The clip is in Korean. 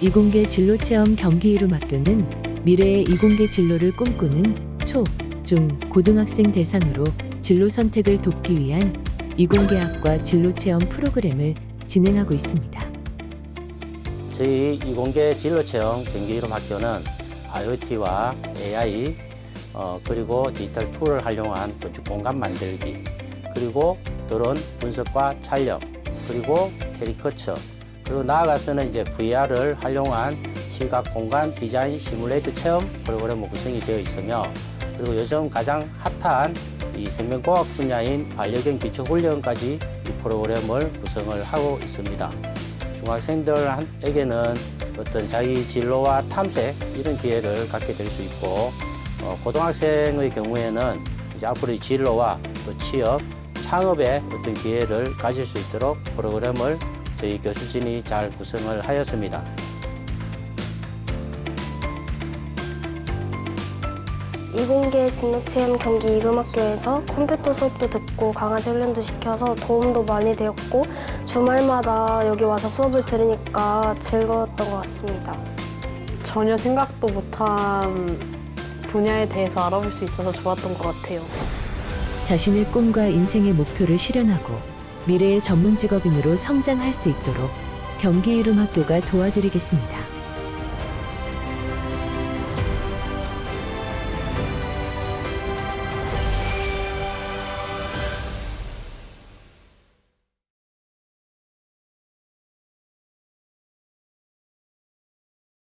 이공계 진로 체험 경기 이룸 학교는 미래의 이공계 진로를 꿈꾸는 초, 중, 고등학생 대상으로 진로 선택을 돕기 위한 이공계학과 진로 체험 프로그램을 진행하고 있습니다. 저희 이공계 진로 체험 경기이름 학교는 IoT와 AI 어, 그리고 디지털 툴을 활용한 건축 공간 만들기 그리고 드론 분석과 촬영 그리고 캐리커처 그리고 나아가서는 이제 VR을 활용한 시각 공간 디자인 시뮬레이터 체험 프로그램으로 구성이 되어 있으며 그리고 요즘 가장 핫한 이 생명공학 분야인 반려견 기초 훈련까지 이 프로그램을 구성을 하고 있습니다. 중학생들에게는 어떤 자기 진로와 탐색 이런 기회를 갖게 될 수 있고 어, 고등학생의 경우에는 이제 앞으로의 진로와 또 취업, 창업의 어떤 기회를 가질 수 있도록 프로그램을 저희 교수진이 잘 구성을 하였습니다. 이공계 진로체험 경기 이름학교에서 컴퓨터 수업도 듣고 강아지 훈련도 시켜서 도움도 많이 되었고 주말마다 여기 와서 수업을 들으니까 즐거웠던 것 같습니다. 전혀 생각도 못한 분야에 대해서 알아볼 수 있어서 좋았던 것 같아요. 자신의 꿈과 인생의 목표를 실현하고 미래의 전문 직업인으로 성장할 수 있도록 경기 이룸 학교가 도와드리겠습니다.